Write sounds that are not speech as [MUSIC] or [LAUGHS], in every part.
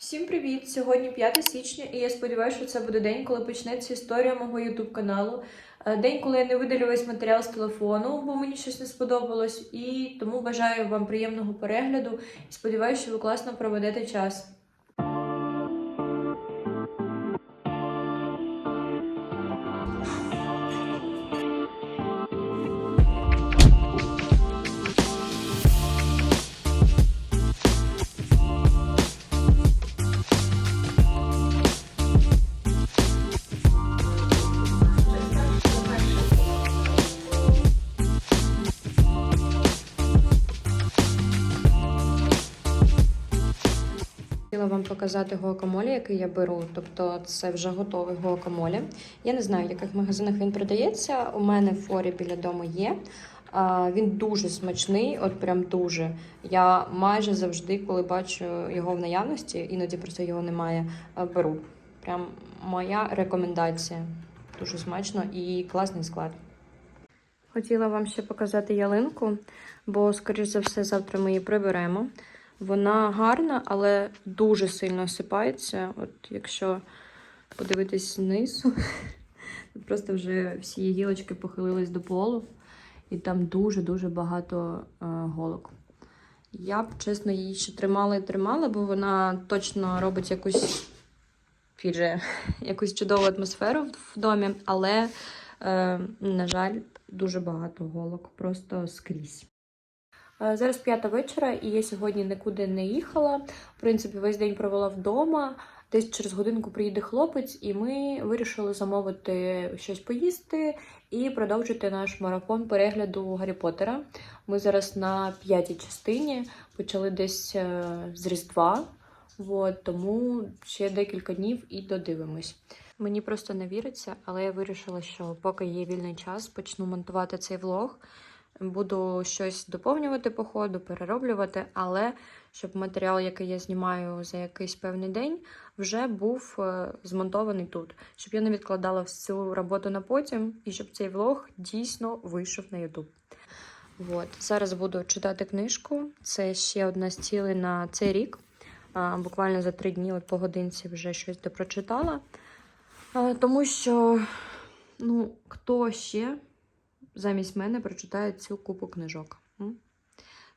Всім привіт! Сьогодні 5 січня, і я сподіваюся, що це буде день, коли почнеться історія мого ютуб каналу. Е, День, коли я не видалю весь матеріал з телефону, бо мені щось не сподобалось. І тому бажаю вам приємного перегляду і сподіваюся, що ви класно проведете час. Показати гуакамолі, який я беру. Тобто це вже готовий гуакамолі. Я не знаю, в яких магазинах він продається. У мене в форі біля дому є. А, Він дуже смачний, от прям дуже. Я майже завжди, коли бачу його в наявності, іноді просто його немає, беру. Прям моя рекомендація. Дуже смачно і класний склад. Хотіла вам ще показати ялинку, бо, скоріш за все, завтра ми її приберемо. Вона гарна, але дуже сильно осипається. От якщо подивитись знизу, [LAUGHS] просто вже всі гілочки похилились до полу, і там дуже-дуже багато е, голок. Я б, чесно, її ще тримала і тримала, бо вона точно робить якусь фідже, [LAUGHS] якусь чудову атмосферу в домі, але, е, на жаль, дуже багато голок, просто скрізь. Е, Зараз п'ята вечора, і я сьогодні нікуди не їхала. В принципі, весь день провела вдома. Десь через годинку приїде хлопець, і ми вирішили замовити щось поїсти і продовжити наш марафон перегляду Гаррі Поттера. Ми зараз на п'ятій частині почали десь е, з Різдва, от, тому ще декілька днів і додивимось. Мені просто не віриться, але я вирішила, що поки є вільний час, почну монтувати цей влог. Буду щось доповнювати по ходу, перероблювати, але щоб матеріал, який я знімаю за якийсь певний день, вже був е, змонтований тут, щоб я не відкладала всю роботу на потім, і щоб цей влог дійсно вийшов на YouTube. От. Зараз буду читати книжку. Це ще одна з цілей на цей рік. Буквально за три дні, от по годинці, вже щось допрочитала. Тому що, ну, хто ще замість мене прочитає цю купу книжок.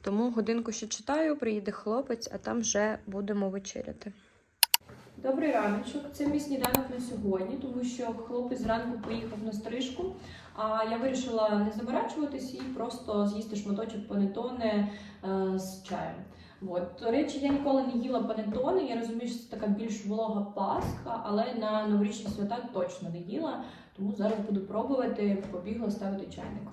Тому годинку ще читаю, приїде хлопець, а там вже будемо вечеряти. Добрий раночок. Це мій сніданок на сьогодні, тому що хлопець зранку поїхав на стрижку. А я вирішила не заморачуватись і просто з'їсти шматочок панетоне е, з чаєм. От. До речі, я ніколи не їла панетоне. Я розумію, що це така більш волога пасха, але на новорічні свята точно не їла. Тому зараз буду пробувати, побігла ставити чайник.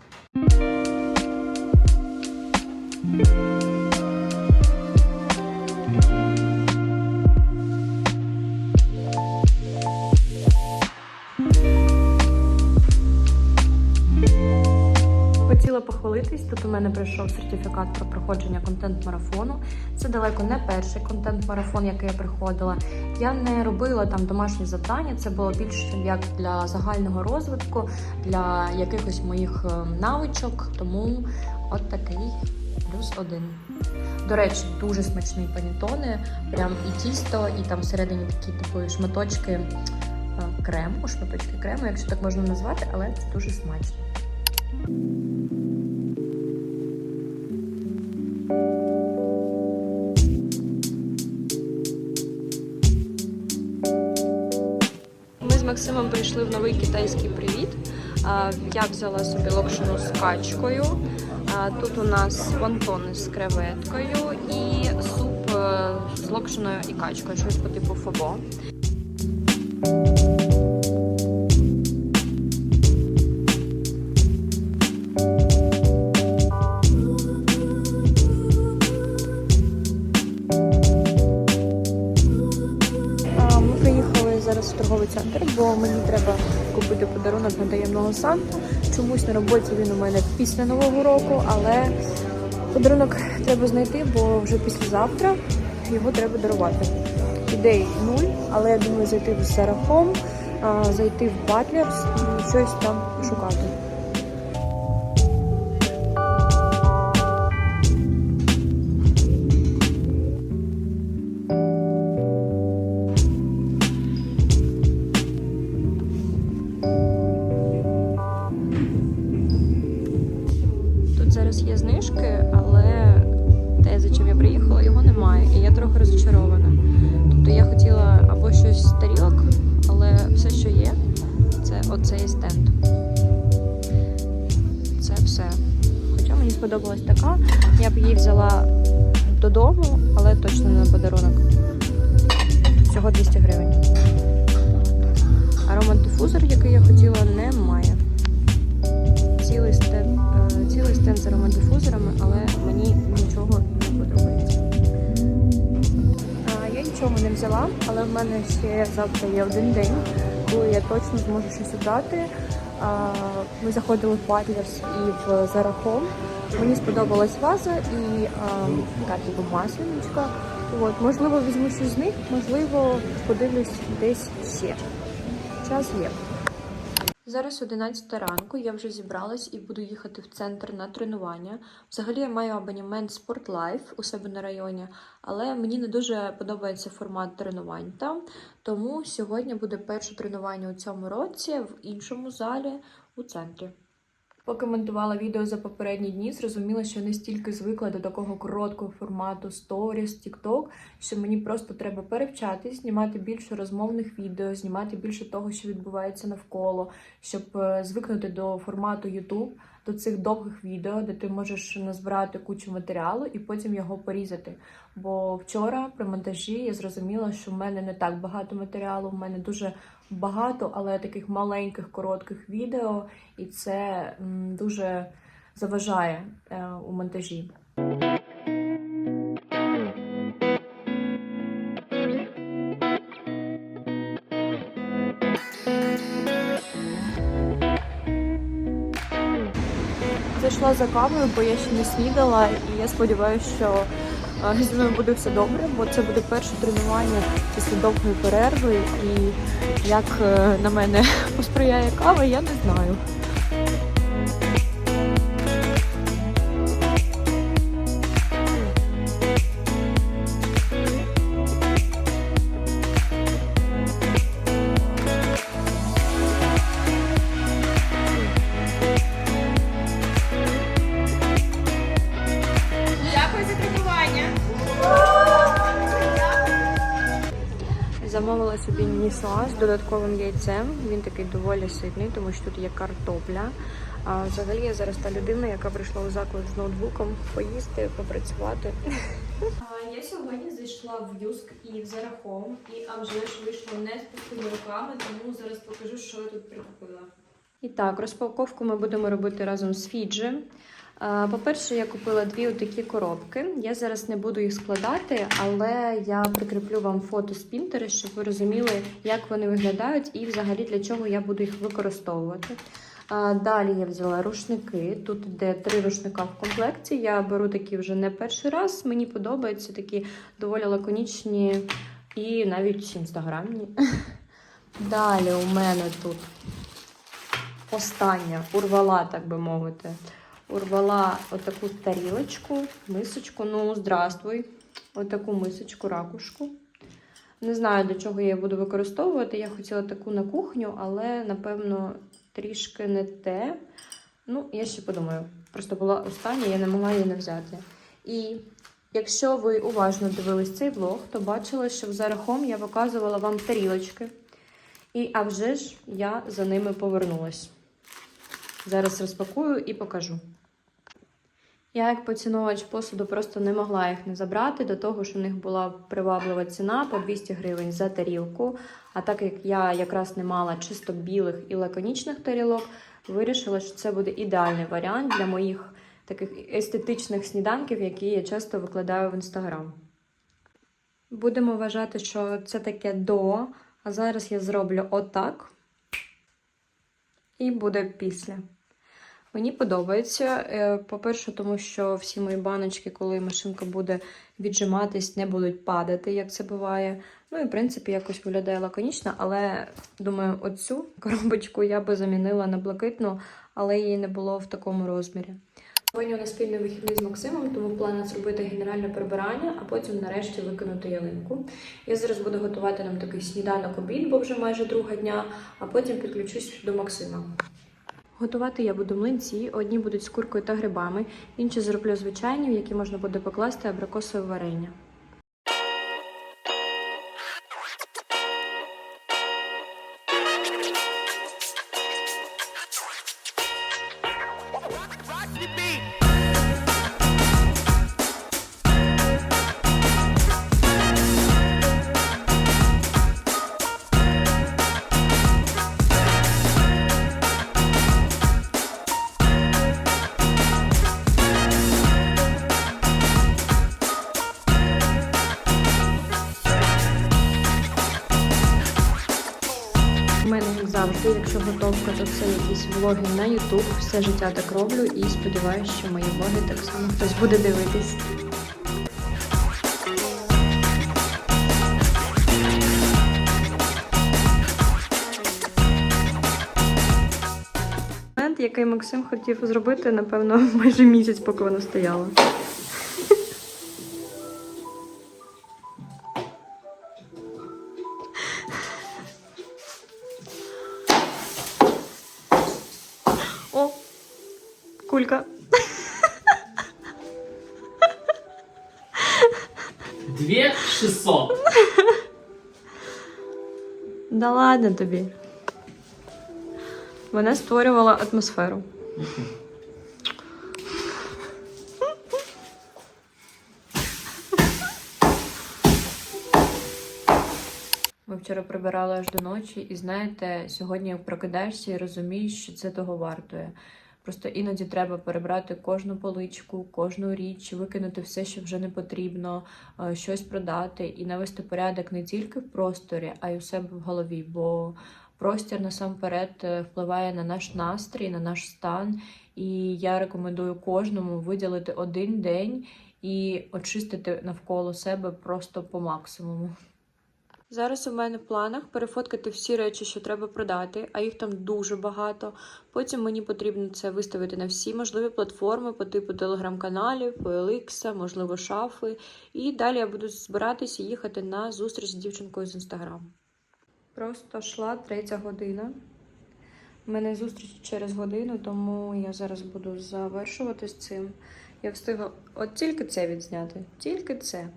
Похвалитись. Тут у мене прийшов сертифікат про проходження контент-марафону. Це далеко не перший контент-марафон, який я приходила. Я не робила там домашні завдання. Це було більше як для загального розвитку, для якихось моїх е, навичок. Тому от такий плюс один. До речі, дуже смачний панітони. Прям і тісто, і там всередині такі типу шматочки е, крему, шматочки крему, якщо так можна назвати, але це дуже смачно. Максимом прийшли в новий китайський привіт. Я взяла собі локшину з качкою. Тут у нас понтони з креветкою і суп е, з локшиною і качкою, щось по типу фобо. Санту. Чомусь на роботі він у мене після нового року, але подарунок треба знайти, бо вже післязавтра його треба дарувати. Ідей нуль, але я думаю зайти в Сарахом, зайти в Батлерс щось там шукати. Стенд. Це все. Хоча мені сподобалась така. Я б її взяла додому, але точно не на подарунок. Всього 200 гривень. Аромат-дифузор, який я хотіла, немає. Цілий стенд, е, цілий стенд з аромат-дифузорами, але мені нічого не подобається. Я нічого не взяла, але в мене ще завтра є один день, коли я точно зможу щось обрати. Ми заходили в Батлерс і в Зарахом. Мені сподобалась ваза і так така типу масленичка. От, можливо, візьму щось з них, можливо, подивлюсь десь ще. Час є. Зараз 11 ранку, я вже зібралась і буду їхати в центр на тренування. Взагалі я маю абонемент SportLife у себе на районі, але мені не дуже подобається формат тренувань там. Тому сьогодні буде перше тренування у цьому році в іншому залі у центрі. Поки монтувала відео за попередні дні, зрозуміла, що я настільки звикла до такого короткого формату Stories, TikTok, що мені просто треба перевчатись, знімати більше розмовних відео, знімати більше того, що відбувається навколо, щоб е, звикнути до формату YouTube, до цих довгих відео, де ти можеш назбирати кучу матеріалу і потім його порізати. Бо вчора при монтажі я зрозуміла, що в мене не так багато матеріалу, в мене дуже багато, але таких маленьких коротких відео, і це дуже заважає е, у монтажі. Зайшла за кавою, бо я ще не снідала, і я сподіваюся, що зі мною буде все добре, бо це буде перше тренування після довгої перерви. І як е, на мене [LAUGHS] посприяє кава, я не знаю. Собі нісуа з додатковим яйцем. Він такий доволі ситний, тому що тут є картопля. А взагалі я зараз та людина, яка прийшла у заклад з ноутбуком поїсти, попрацювати. Я сьогодні зайшла в Юск і в Зарахом, і а вже ж вийшло не з пустими руками, тому зараз покажу, що я тут прикупила. І так, розпаковку ми будемо робити разом з Фіджі. По-перше, я купила дві отакі коробки. Я зараз не буду їх складати, але я прикріплю вам фото з Pinterest, щоб ви розуміли, як вони виглядають і взагалі для чого я буду їх використовувати. Далі я взяла рушники. Тут йде три рушника в комплекті. Я беру такі вже не перший раз. Мені подобаються такі доволі лаконічні і навіть інстаграмні. [LAUGHS] Далі у мене тут остання урвала, так би мовити. Урвала отаку тарілочку, мисочку. Ну, здравствуй. Отаку мисочку, ракушку. Не знаю, для чого я її буду використовувати. Я хотіла таку на кухню, але, напевно, трішки не те. Ну, я ще подумаю. Просто була остання, я не могла її не взяти. І якщо ви уважно дивились цей влог, то бачили, що в Зарахом я показувала вам тарілочки. І а вже ж я за ними повернулась. Зараз розпакую і покажу. Я, як поціновувач посуду, просто не могла їх не забрати, до того, що в них була приваблива ціна по 200 гривень за тарілку. А так як я якраз не мала чисто білих і лаконічних тарілок, вирішила, що це буде ідеальний варіант для моїх таких естетичних сніданків, які я часто викладаю в інстаграм. Будемо вважати, що це таке до, а зараз я зроблю отак. І буде після. Мені подобається. Е, По-перше, тому що всі мої баночки, коли машинка буде віджиматись, не будуть падати, як це буває. Ну і в принципі якось виглядає лаконічно, але думаю, оцю [LAUGHS] коробочку я би замінила на блакитну, але її не було в такому розмірі. Сьогодні у нас спільний вихідний з Максимом, тому план зробити генеральне прибирання, а потім нарешті викинути ялинку. Я зараз буду готувати нам такий сніданок обід, бо вже майже друга дня, а потім підключусь до Максима. Готувати я буду млинці. Одні будуть з куркою та грибами, інші зроблю звичайні, в які можна буде покласти абрикосове варення. Як якщо готовка, то це якісь влоги на YouTube. Все життя так роблю і сподіваюся, що мої влоги так само хтось буде дивитись. Який Максим хотів зробити, напевно, майже місяць, поки вона стояла. Да ладно тобі. Вона створювала атмосферу. Ми вчора прибирали аж до ночі, і знаєте, сьогодні прокидаєшся і розумієш, що це того вартує. Просто іноді треба перебрати кожну поличку, кожну річ, викинути все, що вже не потрібно, е, щось продати і навести порядок не тільки в просторі, а й у себе в голові. Бо простір насамперед е, впливає на наш настрій, на наш стан. І я рекомендую кожному виділити один день і очистити навколо себе просто по максимуму. Зараз у мене в планах перефоткати всі речі, що треба продати, а їх там дуже багато. Потім мені потрібно це виставити на всі можливі платформи по типу телеграм-каналів, OLX, можливо, шафи. І далі я буду збиратися їхати на зустріч з дівчинкою з інстаграму. Просто йшла третя година. У мене зустріч через годину, тому я зараз буду завершувати з цим. Я встигла от тільки це відзняти, тільки це.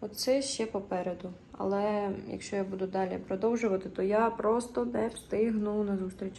Оце ще попереду. Але якщо я буду далі продовжувати, то я просто не встигну на зустріч.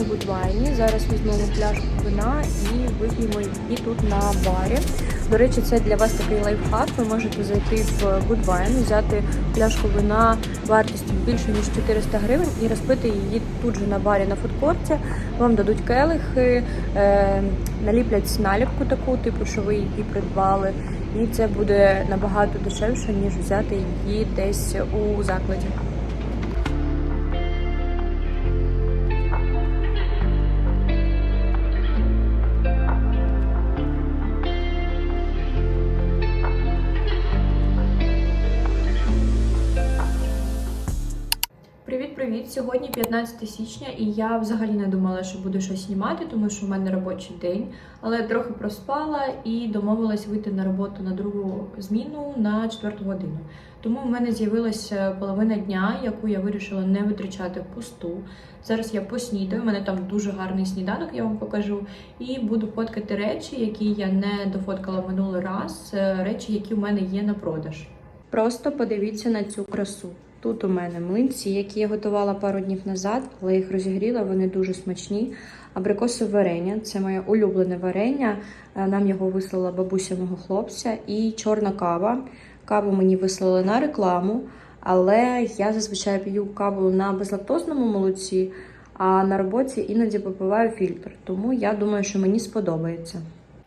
У Будвайні. Зараз візьмемо пляшку вина і вип'ємо її тут на барі. До речі, це для вас такий лайфхак. Ви можете зайти в Будвайн, взяти пляшку вина вартістю більше ніж 400 гривень і розпити її тут же на барі на фудкорті. Вам дадуть келихи, е, наліплять наліпку таку, типу, що ви її придбали. І це буде набагато дешевше, ніж взяти її десь у закладі. Привіт! Сьогодні 15 січня, і я взагалі не думала, що буду щось знімати, тому що в мене робочий день. Але трохи проспала і домовилась вийти на роботу на другу зміну на четверту годину. Тому в мене з'явилася половина дня, яку я вирішила не витрачати впусту. Зараз я поснідаю. У мене там дуже гарний сніданок, я вам покажу. І буду фоткати речі, які я не дофоткала минулий раз. е, Речі, які в мене є на продаж. Просто подивіться на цю красу. Тут у мене млинці, які я готувала пару днів назад, але їх розігріла, вони дуже смачні. Абрикосове варення це моє улюблене варення. Е, Нам його вислала бабуся мого хлопця. І чорна кава. Каву мені вислали на рекламу, але я зазвичай п'ю каву на безлактозному молоці, а на роботі іноді попиваю фільтр. Тому я думаю, що мені сподобається.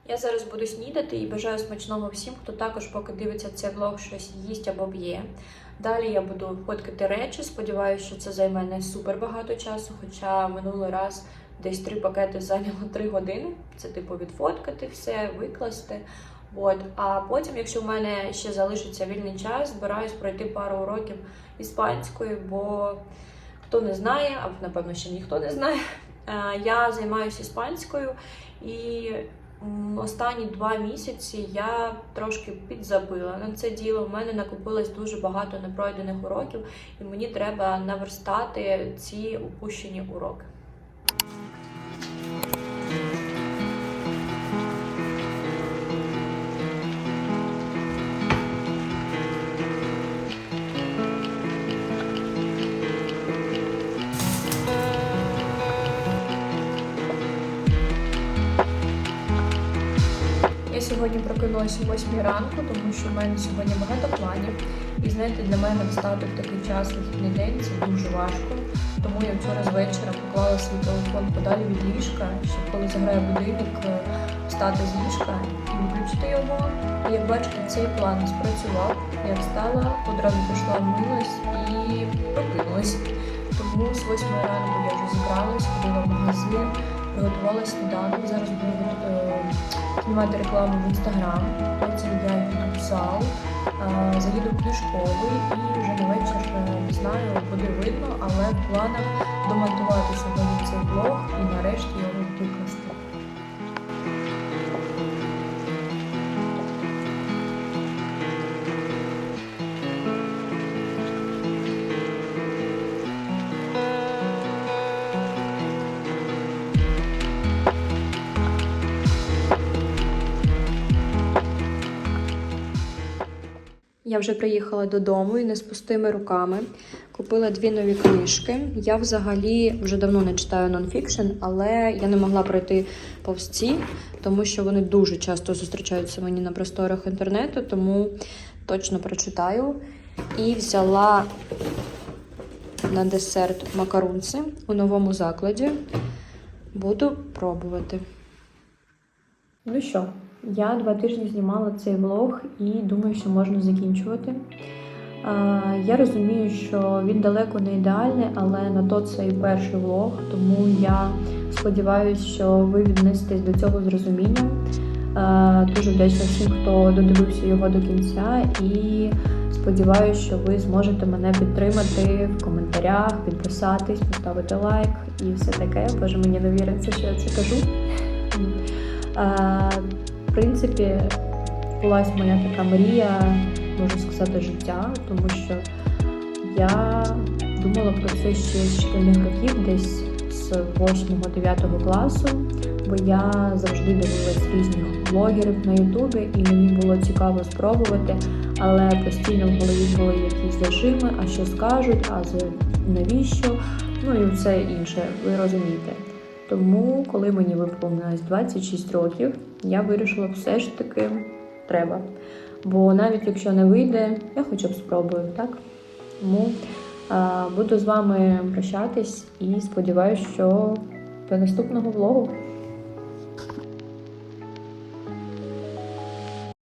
Я зараз буду снідати і бажаю смачного всім, хто також, поки дивиться цей влог, щось їсть або б'є. Далі я буду фоткати речі. Сподіваюся, що це займе не супер багато часу, хоча минулий раз Десь три пакети зайняло три години. Це типу відфоткати все, викласти. От. А потім, якщо в мене ще залишиться вільний час, збираюсь пройти пару уроків іспанської, бо хто не знає, а напевно ще ніхто не знає. е, Я займаюся іспанською і останні два місяці я трошки підзабила на це діло. У мене накопилось дуже багато непройдених уроків, і мені треба наверстати ці упущені уроки. Сьогодні прокинулася о 8 ранку, тому що в мене сьогодні багато планів. І знаєте, для мене встати в такий час вихідний день це дуже важко. Тому я вчора з вечора поклала свій телефон подалі від ліжка, щоб коли заграє будильник, е, встати з ліжка і виключити його. І як бачите, цей план спрацював. Я встала, одразу пішла вмилась і прокинулась. Тому з 8 ранку я вже зібралась, ходила в магазин, приготувала сніданок. Зараз буду е, знімати рекламу в інстаграм. Це я е, заїду до школи і вже на вечір е, не знаю, буде видно, але в планах домонтувати сьогодні цей блог і нарешті його Я вже приїхала додому і не з пустими руками. Купила дві нові книжки. Я взагалі вже давно не читаю нонфікшн, але я не могла пройти повз ці, тому що вони дуже часто зустрічаються мені на просторах інтернету, тому точно прочитаю. І взяла на десерт макарунці у новому закладі. Буду пробувати. Ну що, я два тижні знімала цей влог і думаю, що можна закінчувати. Я розумію, що він далеко не ідеальний, але на то це і перший влог, тому я сподіваюся, що ви віднесетесь до цього з розумінням. Дуже вдячна всім, хто додивився його до кінця, і сподіваюся, що ви зможете мене підтримати в коментарях, підписатись, поставити лайк і все таке. Боже, мені не віриться, що я це кажу. Принципі, була моя така мрія, можу сказати, життя, тому що я думала про це ще з шкільних років, десь з 8-9 класу, бо я завжди дивилась різних блогерів на Ютубі, і мені було цікаво спробувати, але постійно в голові були якісь зажими, а що скажуть, а навіщо, ну і все інше, ви розумієте. Тому, коли мені виповнилось 26 років, я вирішила все ж таки треба. Бо навіть якщо не вийде, я хоча б спробую, так? Тому буду з вами прощатись і сподіваюся, що до наступного влогу.